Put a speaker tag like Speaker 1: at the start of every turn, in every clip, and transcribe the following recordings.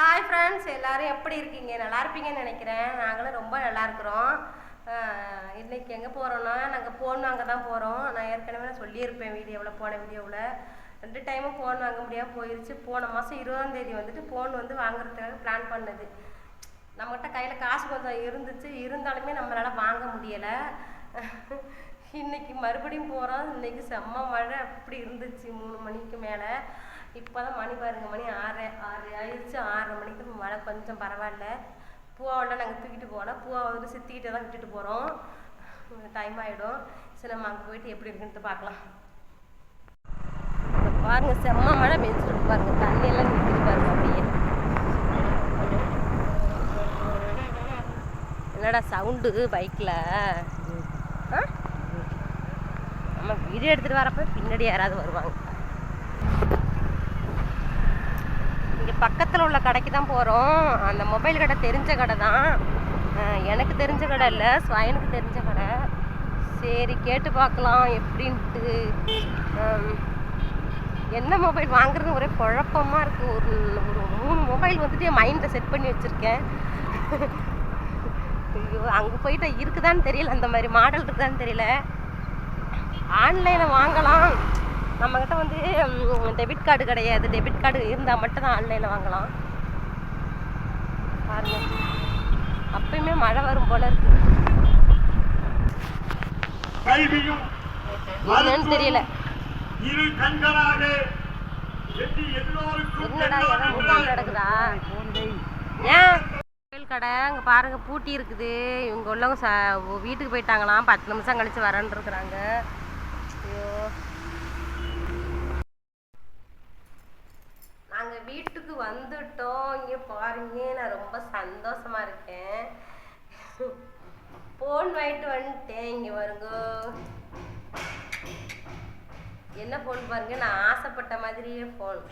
Speaker 1: Hi friends எல்லாரும் எப்படி இருக்கீங்க? நல்லா இருப்பீங்கன்னு நினைக்கிறேன். நாங்களும் ரொம்ப நல்லா இருக்கிறோம். இன்றைக்கி இன்னைக்கு எங்கே போகிறோன்னா நாங்கள் ஃபோன் வாங்க தான் போகிறோம் நான் ஏற்கனவே நான் சொல்லியிருப்பேன் வீடியோவில் போன வீடியோவில். ரெண்டு டைமும் ஃபோன் வாங்க முடியாமல் போயிருச்சு. போன மாதம் இருபதாந்தேதி வந்துட்டு ஃபோன் வந்து வாங்குறதுக்காக பிளான் பண்ணது. நம்மகிட்ட கையில் காசு கொஞ்சம் இருந்துச்சு. இருந்தாலுமே நம்மளால் வாங்க முடியலை. இன்னைக்கு மறுபடியும் போகிறோம் இன்னைக்கு செம்ம மழை. அப்படி இருந்துச்சு. மூணு மணிக்கு மேலே. இப்போ தான் மணி பாருங்க மணி ஆறு ஆறு ஆயிடுச்சு. ஆறரை மணிக்கு மழை கொஞ்சம் பரவாயில்ல. பூவாவெல்லாம் நாங்கள் தூக்கிட்டு போகலாம் பூவா வந்து சித்திக்கிட்டே தான் விட்டுட்டு போகிறோம் டைம் ஆகிடும் சரி நம்ம அங்கே போயிட்டு எப்படி இருக்குன்ட்டு பார்க்கலாம். பாருங்க செம்ம மழை மேய்ச்சிட்டு பாருங்க. தண்ணியெல்லாம் நிற்கிது பாருங்க அப்படியே. என்னடா சவுண்டு பைக்கில் நம்ம வீடியோ எடுத்துகிட்டு வரப்ப பின்னாடி யாராவது வருவாங்க. இங்கே பக்கத்தில் உள்ள கடைக்கு தான் போகிறோம் அந்த மொபைல் கடை தெரிஞ்ச கடை தான். எனக்கு தெரிஞ்ச கடை இல்லை. ஸ்வயனுக்கு தெரிஞ்ச கடை. சரி கேட்டு பார்க்கலாம் எப்படின்ட்டு. என்ன மொபைல் வாங்குறது ஒரே குழப்பமாக இருக்குது ஒரு ஒரு மூணு மொபைல் வந்துட்டு என் மைண்டில் செட் பண்ணி வச்சுருக்கேன். ஐயோ அங்கே போயிட்டு இருக்குதான்னு தெரியல. அந்த மாதிரி மாடல் இருக்குதான்னு தெரியல. ஆன்லைனில் வாங்கலாம். நம்மக்கிட்ட வந்து டெபிட் கார்டு கிடையாது. டெபிட் கார்டு இருந்தால் மட்டும் தான் ஆன்லைனில் வாங்கலாம். பாருங்க. அப்பயுமே மழை வரும் போல இருக்கு. என்னன்னு தெரியல.
Speaker 2: இரு கண்களாக
Speaker 1: நடக்குதா? ஏன்? கடை அங்கே பாருங்க பூட்டி இருக்குது. இவங்க உள்ளவங்க ச வீட்டுக்கு போயிட்டாங்களாம். பத்து நிமிஷம் கழிச்சு வரேன்னு இருக்கிறாங்க. நாங்கள் வீட்டுக்கு வந்துட்டோம். இங்கே பாருங்க நான் ரொம்ப சந்தோஷமா இருக்கேன். ஃபோன் வாங்கிட்டு வந்துட்டேன். இங்கே வருங்க என்ன ஃபோன் பாருங்க? நான் ஆசைப்பட்ட மாதிரியே ஃபோன்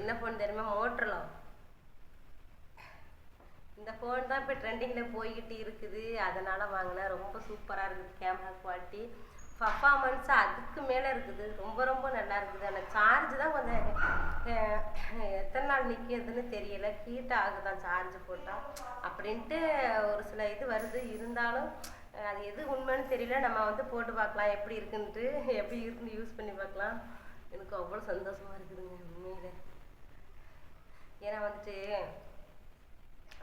Speaker 1: என்ன ஃபோன் தெரியுமா? மோட்டர்லாம் இந்த ஃபோன் தான் இப்போ ட்ரெண்டிங்கில் போய்கிட்டு இருக்குது. அதனால் வாங்கினேன் ரொம்ப சூப்பராக இருக்குது. கேமரா குவாலிட்டி பர்ஃபாமன்ஸ் அதுக்கு மேலே இருக்குது. ரொம்ப ரொம்ப நல்லா இருக்குது. அந்த சார்ஜ் தான் கொஞ்சம் எத்தனை நாள் நிற்கிறதுன்னு தெரியல. ஹீட் ஆகுதான் சார்ஜ் போட்டால் அப்படின்ட்டு ஒரு சில இது வருது. இருந்தாலும் அது எது உண்மைன்னு தெரியல. நம்ம வந்து போட்டு பார்க்கலாம். எப்படி இருக்குன்ட்டு எப்படி இருக்குன்னு யூஸ் பண்ணி பார்க்கலாம். எனக்கு அவ்வளோ சந்தோஷமாக இருக்குதுங்க உண்மையில். ஏன்னா வந்துட்டு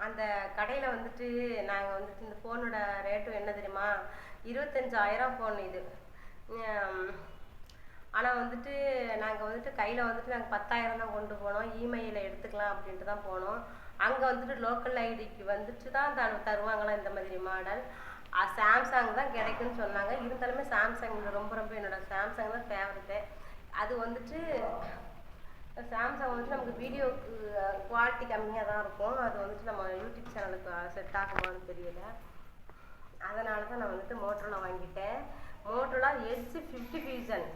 Speaker 1: அந்த கடையில் வந்துட்டு நாங்கள் வந்துட்டு இந்த ஃபோனோட ரேட்டும் என்ன தெரியுமா? இருபத்தஞ்சாயிரம் ஃபோன் இது. ஆனால் வந்துட்டு நாங்கள் வந்துட்டு கையில் வந்துட்டு நாங்கள் பத்தாயிரம் தான் கொண்டு போனோம். இமெயிலில் எடுத்துக்கலாம் அப்படின்ட்டு தான் போனோம். அங்கே வந்துட்டு லோக்கல் ஐடிக்கு வந்துட்டு தான் த தருவாங்களாம் இந்த மாதிரி மாடல் சாம்சங் தான் கிடைக்குன்னு சொன்னாங்க. இருந்தாலுமே சாம்சங் ரொம்ப ரொம்ப என்னோட சாம்சங் தான் ஃபேவரட்டு அது வந்துட்டு சாம்சங் வந்துட்டு நமக்கு வீடியோக்கு குவாலிட்டி கம்மியாக தான் இருக்கும். அது வந்துட்டு நம்ம யூடியூப் சேனலுக்கு செட் ஆகுமான்னு தெரியல. அதனால தான் நான் வந்துட்டு மோட்டரில் வாங்கிட்டேன். மோட்டரோலா எட்ஜ் ஃபிஃப்டி ஃபியூசன்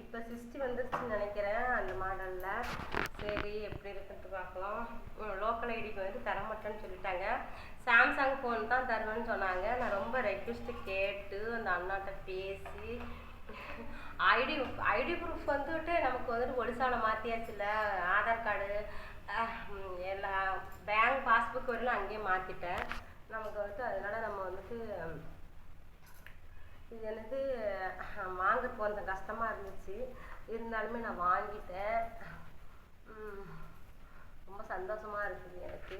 Speaker 1: இப்போ சிக்ஸ்டி வந்துருச்சுன்னு நினைக்கிறேன். அந்த மாடலில். சரி எப்படி இருக்குன்ட்டு பார்க்கலாம். லோக்கல் ஐடிக்கு வந்து தர மாட்டேன்னு சொல்லிட்டாங்க. சாம்சங் ஃபோன் தான் தருவேன்னு சொன்னாங்க. நான் ரொம்ப ரெக்வெஸ்ட் கேட்டு அந்த அண்ணாட்ட பேசி ஐடி ஐடி ப்ரூஃப் வந்துட்டு நமக்கு வந்துட்டு ஒடிசாவில் மாற்றியாச்சுல ஆதார் கார்டு எல்லா பேங்க் பாஸ்புக் வரையிலும் அங்கேயே மாற்றிட்டேன் நமக்கு வந்துட்டு அதனால நம்ம வந்துட்டு இது எனக்கு வாங்குறதுக்கு கொஞ்சம் கஷ்டமாக இருந்துச்சு. இருந்தாலுமே நான் வாங்கிட்டேன். ரொம்ப சந்தோஷமாக இருக்குது எனக்கு.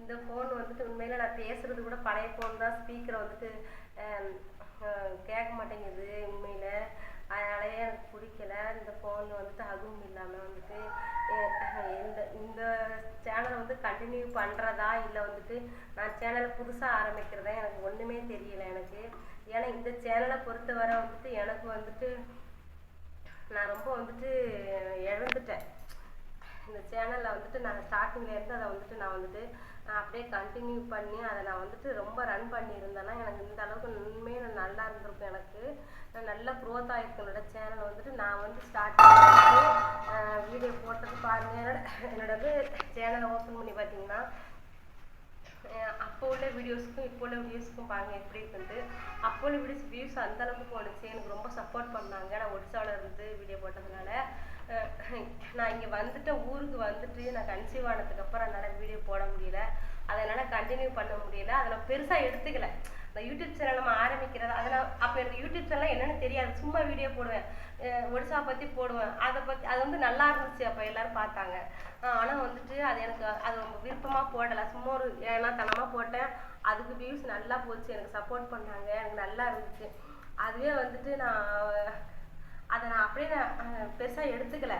Speaker 1: இந்த ஃபோன் வந்துட்டு உண்மையில் நான் பேசுகிறது கூட பழைய ஃபோன் தான். ஸ்பீக்கரை வந்துட்டு கேட்க மாட்டேங்குது உண்மையில். அதனாலேயே எனக்கு பிடிக்கல. இந்த ஃபோன் வந்துட்டு அதுவும் இல்லாமல் வந்துட்டு இந்த இந்த சேனலை வந்து கண்டினியூ பண்ணுறதா இல்லை வந்துட்டு நான் சேனலை புதுசாக ஆரம்பிக்கிறதா எனக்கு ஒன்றுமே தெரியல எனக்கு. ஏன்னா இந்த சேனலை பொறுத்தவரை வந்துட்டு எனக்கு வந்துட்டு நான் ரொம்ப வந்துட்டு இழந்துட்டேன். இந்த சேனலில் வந்துட்டு நான் ஸ்டார்டிங்லேருந்து அதை வந்துட்டு நான் வந்துட்டு நான் அப்படியே கண்டினியூ பண்ணி அதை நான் வந்துட்டு ரொம்ப ரன் பண்ணியிருந்தேன்னா எனக்கு இந்த அளவுக்கு உண்மையில நல்லா இருந்திருக்கும் எனக்கு. நான் நல்லா க்ரோத் ஆகிருக்கு என்னோட சேனல் வந்துட்டு. நான் வந்து ஸ்டார்டிங் வீடியோ போட்டது பாருங்க. என்னோட என்னோடது சேனலை ஓப்பன் பண்ணி பார்த்தீங்கன்னா அப்போ உள்ள வீடியோஸ்க்கும் இப்போ உள்ள வீடியோஸ்க்கும் பாருங்க எப்படி இருக்குன்ட்டு. அப்போ உள்ள வீடியோஸ் வியூஸ் அந்த அளவுக்கு எனக்கு ரொம்ப சப்போர்ட் பண்ணாங்க. நான் ஒடிசாவில் இருந்து வீடியோ போட்டதுனால. நான் இங்கே வந்துட்டேன் ஊருக்கு வந்துட்டு நான் கன்சீவ் ஆனதுக்கு அப்புறம் என்னால் வீடியோ போட முடியல. அதை என்னால் கண்டினியூ பண்ண முடியல. அதை நான் பெருசாக எடுத்துக்கல. இந்த யூடியூப் சேனல் நம்ம ஆரம்பிக்கிறது அதில் அப்போ எனக்கு யூடியூப் சேனல் என்னென்னு தெரியாது. சும்மா வீடியோ போடுவேன். ஒடிசா பற்றி போடுவேன். அதை பற்றி அது வந்து நல்லா இருந்துச்சு அப்போ எல்லாரும் பார்த்தாங்க. ஆனால் வந்துட்டு அது எனக்கு அது ரொம்ப விருப்பமாக போடலை. சும்மா ஒரு ஏன்னா தனமாக போட்டேன். அதுக்கு வியூஸ் நல்லா போச்சு. எனக்கு சப்போர்ட் பண்ணாங்க. எனக்கு நல்லா இருந்துச்சு. அதுவே வந்துட்டு நான் அதை நான் அப்படியே நான் பெருசாக எடுத்துக்கல.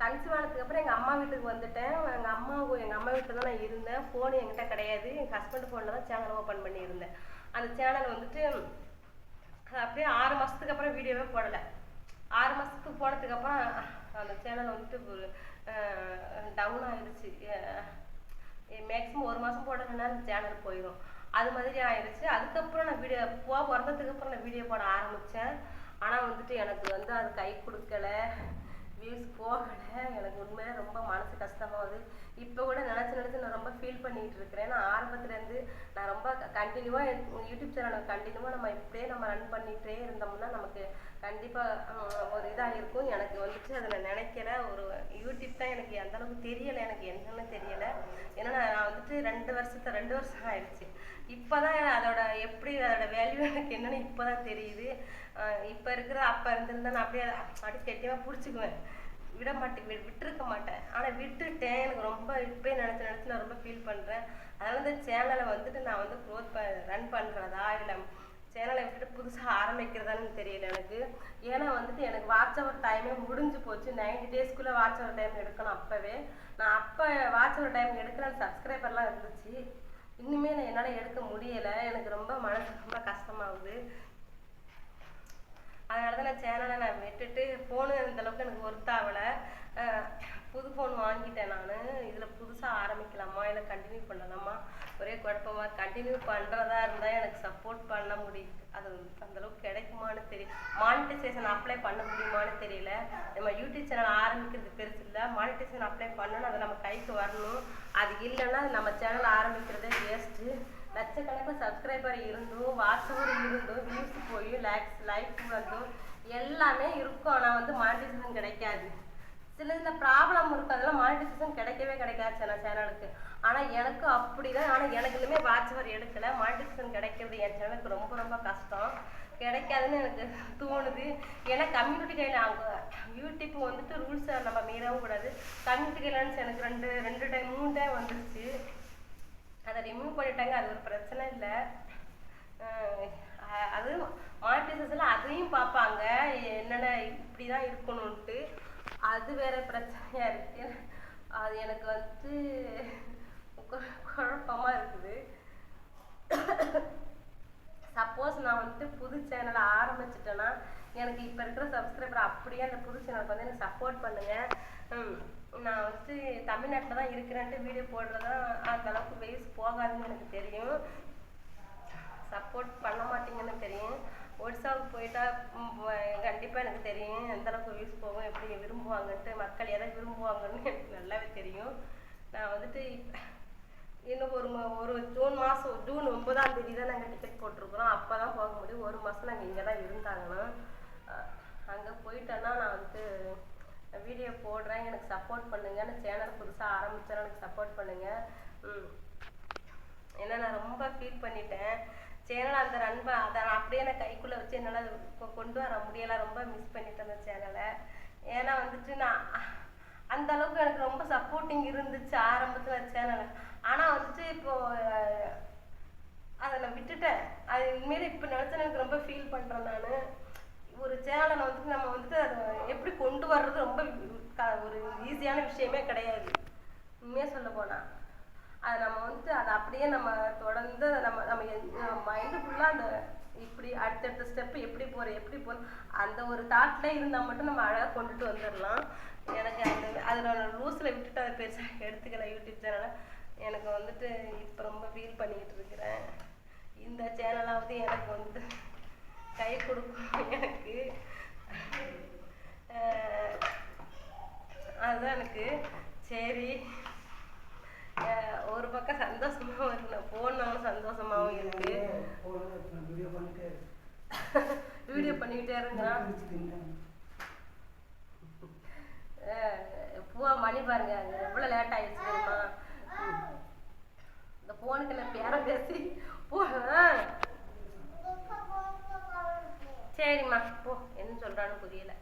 Speaker 1: கன்சீவ் ஆனதுக்கு அப்புறம் எங்கள் அம்மா வீட்டுக்கு வந்துட்டேன். எங்கள் அம்மா எங்கள் அம்மா வீட்டில் தான் நான் இருந்தேன். ஃபோன் என்கிட்ட கிடையாது. எங்கள் ஹஸ்பண்ட் ஃபோனில் தான் சேனல் ஓப்பன் பண்ணியிருந்தேன். அந்த சேனல் வந்துட்டு அது அப்படியே ஆறு மாதத்துக்கு அப்புறம் வீடியோவே போடலை. ஆறு மாதத்துக்கு போனதுக்கு அப்புறம் அந்த சேனல் வந்துட்டு டவுன் ஆயிடுச்சு. மேக்ஸிமம் ஒரு மாதம் போடலைன்னா அந்த சேனல் போயிடும் அது மாதிரி ஆயிடுச்சு. அதுக்கப்புறம் நான் வீடியோ போ பிறந்ததுக்கு அப்புறம் நான் வீடியோ போட ஆரம்பித்தேன் ஆனால் வந்துட்டு எனக்கு வந்து அது கை கொடுக்கல வியூஸ் போகலை. எனக்கு உண்மையாக ரொம்ப மனசு கஷ்டமாகுது இப்போ கூட நினச்சி நினச்சி நான் ரொம்ப ஃபீல் பண்ணிகிட்டு இருக்கிறேன். நான் ஆரம்பத்துலேருந்து நான் ரொம்ப கண்டினியூவாக யூடியூப் சேனலை கண்டினியூவாக நம்ம இப்படியே நம்ம ரன் பண்ணிகிட்டே இருந்தோம்னா நமக்கு கண்டிப்பாக ஒரு இதாக இருக்கும். எனக்கு வந்துட்டு அதை நான் ஒரு யூடியூப் தான் எனக்கு எந்தளவுக்கு தெரியலை. எனக்கு என்னென்னு தெரியலை. ஏன்னா நான் வந்துட்டு ரெண்டு வருஷத்து ரெண்டு வருஷம் ஆயிடுச்சு. இப்போ தான் அதோட எப்படி அதோட வேல்யூ எனக்கு என்னன்னு இப்போ தான் தெரியுது இப்போ இருக்கிற அப்போ இருந்திருந்தா நான் அப்படியே அப்படியே கெட்டியமாக பிடிச்சிக்குவேன். விட மாட்டேன் வி- மாட்டேன். ஆனால் விட்டுட்டேன். எனக்கு ரொம்ப இப்போயே நினச்சி நினச்சி நான் ரொம்ப ஃபீல் பண்ணுறேன் அதனால இந்த சேனலை வந்துட்டு நான் வந்து க்ரோத் ப ரன் பண்ணுறதா இல்லை சேனலை விட்டுட்டு புதுசாக ஆரம்பிக்கிறதான்னு தெரியல எனக்கு. ஏன்னா வந்துட்டு எனக்கு வாட்ச் அவர் டைமே முடிஞ்சு போச்சு. நைன்டி டேஸ்க்குள்ளே வாட்ச் அவர் டைம் எடுக்கணும் அப்போவே. நான் அப்போ வாட்ச் அவர் டைம் எடுக்கிறேன் சப்ஸ்கிரைபர்லாம் இருந்துச்சு. இன்னுமே நான் என்னால் எடுக்க முடியலை. எனக்கு ரொம்ப மனசு ரொம்ப கஷ்டமாகுது. அதனால தான் நான் சேனலை நான் விட்டுட்டு ஃபோனு அந்த அளவுக்கு எனக்கு ஒர்த் ஆகலை. புது ஃபோன் வாங்கிட்டேன் நான். இதில் புதுசாக ஆரம்பிக்கலாமா? இல்லை கண்டினியூ பண்ணலாமா? ஒரே குழப்பமாக கண்டினியூ பண்ணுறதா இருந்தால் எனக்கு சப்போர்ட் பண்ண முடியுது அது அந்த அளவுக்கு கிடைக்குமான்னு தெரியும் மானிட்டைசேஷன் அப்ளை பண்ண முடியுமான்னு தெரியல. நம்ம யூடியூப் சேனல் ஆரம்பிக்கிறது பெருசு இல்லை. மானிட்டைசேஷன் அப்ளை பண்ணணும் அது நம்ம கைக்கு வரணும். அது இல்லைன்னா நம்ம சேனல் ஆரம்பிக்கிறதே வேஸ்ட்டு லட்சக்கணக்கில் சப்ஸ்கிரைபர் இருந்தும் வாட்ஸ்அப் இருந்தும் வியூஸ் போய் லைக்ஸ் லைக் வந்தும். எல்லாமே இருக்கும். ஆனால் வந்து மானிட்டைசேஷன் கிடைக்காது. சில சில ப்ராப்ளம் இருக்கும் அதெல்லாம் மானிட்டைசேஷன் கிடைக்கவே கிடைக்காது சில சேனலுக்கு ஆனால் எனக்கு அப்படிதான். ஆனால் எனக்கு இன்னுமே வாட்சவர் எடுக்கல. மானிட்டைசேஷன் கிடைக்கிறது என் சேனலுக்கு ரொம்ப ரொம்ப கஷ்டம். கிடைக்காதுன்னு எனக்கு தோணுது. ஏன்னா கம்யூனிட்டி கையில் அவங்க யூடியூப் வந்துட்டு ரூல்ஸை நம்ம மீறவும் கூடாது. கம்யூனிட்டி கைலான்ஸ் எனக்கு ரெண்டு ரெண்டு டைம் மூணு டைம் வந்துருச்சு. அதை ரிமூவ் பண்ணிட்டாங்க. அது ஒரு பிரச்சனை இல்லை. அது மானிட்டைசேஷனில் அதையும் பார்ப்பாங்க. என்னென்ன இப்படி தான் இருக்கணும்ன்ட்டு. அது வேற பிரச்சனையா இருக்கு. அது எனக்கு வந்து கு- குழப்பமா இருக்குது. சப்போஸ் நான் வந்துட்டு புது சேனலை ஆரம்பிச்சிட்டேன்னா எனக்கு இப்போ இருக்கிற சப்ஸ்கிரைபர் அப்படியே அந்த புது சேனலுக்கு வந்து எனக்கு சப்போர்ட் பண்ணுங்கள் நான் வந்துட்டு தமிழ்நாட்டில் தான் இருக்கிறேன்ட்டு வீடியோ போடுறதான் அந்த அளவுக்கு வெயிஸ் போகாதுன்னு எனக்கு தெரியும். சப்போர்ட் பண்ண மாட்டீங்கன்னு தெரியும். ஒடிசாவுக்கு போயிட்டா கண்டிப்பாக கண்டிப்பா எனக்கு தெரியும். எந்த அளவுக்கு வியூஸ் போகும் எப்படி விரும்புவாங்கன்ட்டு மக்கள் எதை விரும்புவாங்கன்னு எனக்கு நல்லாவே தெரியும். நான் வந்துட்டு இன்னும் ஒரு ஒரு ஜூன் மாதம் ஜூன் ஒன்பதாம் தேதி தான் நாங்கள் டிக்கெட் போட்டிருக்கிறோம். அப்போ தான் போக முடியும். ஒரு மாதம் நாங்கள் இங்கே தான் இருந்தாங்கன்னா அங்கே போயிட்டேன்னா நான் வந்துட்டு வீடியோ போடுறேன். எனக்கு சப்போர்ட் பண்ணுங்க. நான் சேனல் புதுசாக ஆரம்பித்தேன்னு எனக்கு சப்போர்ட் பண்ணுங்கள் ஏன்னா நான் ரொம்ப ஃபீல் பண்ணிட்டேன். சேனல் அந்த அன்பை அதை நான் அப்படியே நான் கைக்குள்ளே வச்சு என்னால் இப்போ கொண்டு வர முடியலை. ரொம்ப மிஸ் பண்ணிட்டேன் அந்த சேனலை. ஏன்னா வந்துட்டு நான் அந்த அளவுக்கு எனக்கு ரொம்ப சப்போர்ட்டிங் இருந்துச்சு ஆரம்பத்தில் சேனலை. ஆனால் வந்துட்டு இப்போது அதை நான் விட்டுட்டேன். அது இனிமேல் இப்போ நினச்சா எனக்கு ரொம்ப ஃபீல் பண்ணுறேன் நான். ஒரு சேனலை வந்துட்டு நம்ம வந்துட்டு அதை எப்படி கொண்டு வர்றது ரொம்ப ஒரு ஈஸியான விஷயமே கிடையாது. உண்மையாக சொல்ல போனால் அதை நம்ம வந்துட்டு அதை அப்படியே நம்ம தொடர்ந்து நம்ம நம்ம மைண்டு ஃபுல்லாக அந்த இப்படி அடுத்தடுத்த ஸ்டெப்பு எப்படி போகிற எப்படி போகிறோம் அந்த ஒரு தாட்டில் இருந்தால் மட்டும் நம்ம அழகாக கொண்டுட்டு வந்துடலாம் எனக்கு அந்த அதில் லூஸில் விட்டுட்டு அதை பெருசாக எடுத்துக்கல யூடியூப் சேனலை எனக்கு வந்துட்டு இப்போ ரொம்ப ஃபீல் பண்ணிக்கிட்டு இருக்கிறேன். இந்த சேனலாவது எனக்கு வந்து கை கொடுக்கும் எனக்கு. அதுதான் எனக்கு. சரி. ஒரு பக்கம் சந்தோஷமாவும் இருக்கு போனாலும் சந்தோஷமாவும் இருக்கு.
Speaker 3: வீடியோ
Speaker 1: பண்ணிக்கிட்டே
Speaker 3: வச்சுக்கிட்டேன்
Speaker 1: அஹ் மணி பாருங்க. எவ்வளோ லேட் ஆயிடுச்சு தெரியுமா. இந்த ஃபோனுக்கு நான் பேரம் பேசி போ. சரிம்மா போ. என்ன சொல்றான்னு புரியல.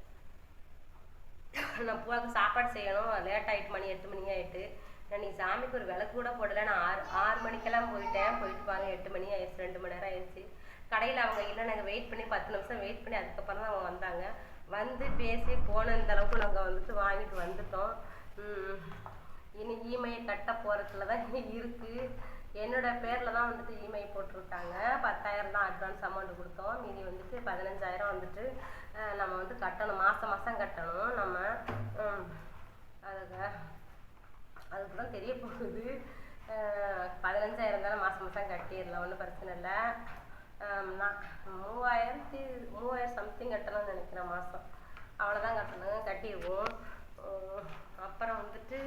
Speaker 1: நான் பூவாக்கு சாப்பாடு செய்யணும். லேட் ஆயிட்டு மணி எட்டு மணி ஆயிட்டு. நான் நீ சாமிக்கு ஒரு விளக்கு கூட போடல. நான் ஆறு ஆறு மணிக்கெல்லாம் போயிட்டேன். போயிட்டு பாருங்க எட்டு மணி ஆயிடுச்சு ரெண்டு மணி நேரம் ஆயிடுச்சு. கடையில் அவங்க இல்லை நாங்கள் வெயிட் பண்ணி பத்து நிமிஷம் வெயிட் பண்ணி அதுக்கப்புறம் தான் அவங்க வந்தாங்க. வந்து பேசி போன இந்த அளவுக்கு நாங்கள் வந்துட்டு வாங்கிட்டு வந்துட்டோம். இனி இஎம்ஐயை கட்ட போகிறதுல தான் இருக்குது என்னோட பேரில் தான் வந்துட்டு இஎம்ஐ போட்டிருக்காங்க. பத்தாயிரம் தான் அட்வான்ஸ் அமௌண்ட் கொடுத்தோம். மீதி வந்துட்டு பதினஞ்சாயிரம் வந்துட்டு நம்ம வந்து கட்டணும். மாதம் மாதம் கட்டணும். நம்ம அதுக்காக அதுக்கு அதுக்கு தான் தெரிய போகுது பதினஞ்சாயிரம் தானே மாதம் மாதம் கட்டிடலாம் ஒன்றும் பிரச்சனை இல்லை. நான் மூவாயிரத்தி மூவாயிரம் சம்திங் கட்டணும்னு நினைக்கிறேன் மாதம் அவ்வளோதான் கட்டணும் கட்டிடுவோம். அப்புறம் வந்துட்டு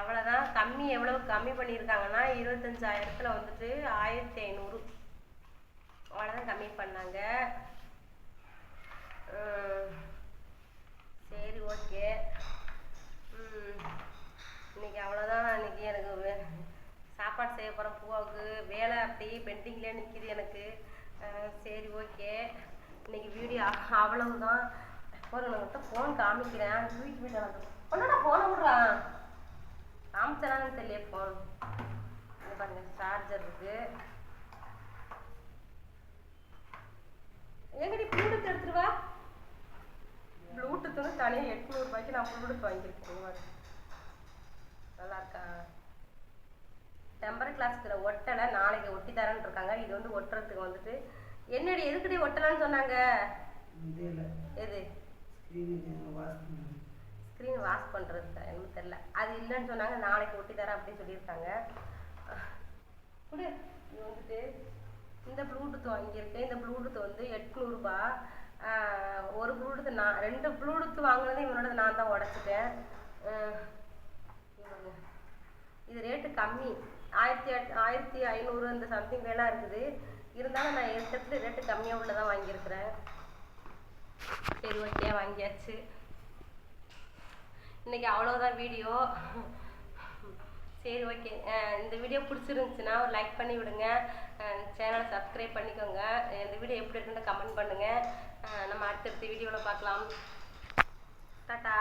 Speaker 1: அவ்வளோதான் கம்மி எவ்வளவு கம்மி பண்ணியிருக்காங்கன்னா இருபத்தஞ்சாயிரத்தில் வந்துட்டு ஆயிரத்தி ஐநூறு. அவ்வளோதான் கம்மி பண்ணாங்க. சரி ஓகே. இன்னைக்கு அவ்வளோதான் இன்னைக்கு எனக்கு வே- சாப்பாடு செய்ய போகிறேன் பூவாவுக்கு. வேலை அப்படியே பெண்டிங்லேயே நிற்கிது எனக்கு. சரி ஓகே. இன்னைக்கு வீடியோ அவ்வளவுதான். ஒரு உங்கள்கிட்ட ஃபோன் காமிக்கிறேன். தூக்கி போயிட்டு ஒன்றா ஃபோனை விட்றான் காமிச்சலான்னு தெரியல ஃபோன் இது பாருங்க சார்ஜர் இருக்கு. எங்கடி ப்ளூடூத் எடுத்துருவா வா. ப்ளூடூத் வந்து தனியாக எட்நூறுபாய்க்கு நான் ப்ளூடூத் வாங்கியிருக்கேன். நல்லா இருக்கா டெம்பர் கிளாஸ்க்கு ஒட்டலை நாளைக்கு ஒட்டி தரேன்னு இருக்காங்க. இது வந்து ஒட்டுறதுக்கு வந்துட்டு. என்னடி எதுக்குடி ஒட்டலைன்னு சொன்னாங்க? எது? ஸ்க்ரீன் வாஷ் பண்ணுறதுக்கு எனக்கு தெரில அது இல்லைன்னு சொன்னாங்க நாளைக்கு ஒட்டி தரேன் அப்படின்னு சொல்லியிருக்காங்க. குடு இது வந்துட்டு இந்த ப்ளூடூத் வாங்கியிருக்கேன். இந்த ப்ளூடூத் வந்து எட்நூறுபா ஒரு ப்ளூடூத் நான் ரெண்டு ப்ளூடூத் வாங்கினது இவனோட நான் தான் உடச்சிட்டேன். இது ரேட்டு கம்மி. ஆயிரத்தி எட் ஆயிரத்தி ஐநூறு இந்த சம்திங் வேணா இருக்குது. இருந்தாலும் நான் இருக்கிறதுல ரேட்டு கம்மியாக உள்ளதான் வாங்கியிருக்கிறேன். சரி ஓகே வாங்கியாச்சு. இன்னைக்கு அவ்வளோதான் வீடியோ சரி ஓகே இந்த வீடியோ பிடிச்சிருந்துச்சுன்னா ஒரு லைக் பண்ணி விடுங்க. சேனலை சப்ஸ்கிரைப் பண்ணிக்கோங்க. இந்த வீடியோ எப்படி இருக்குன்னு கமெண்ட் பண்ணுங்கள் நம்ம அடுத்தடுத்த வீடியோவில் பார்க்கலாம். டாட்டா.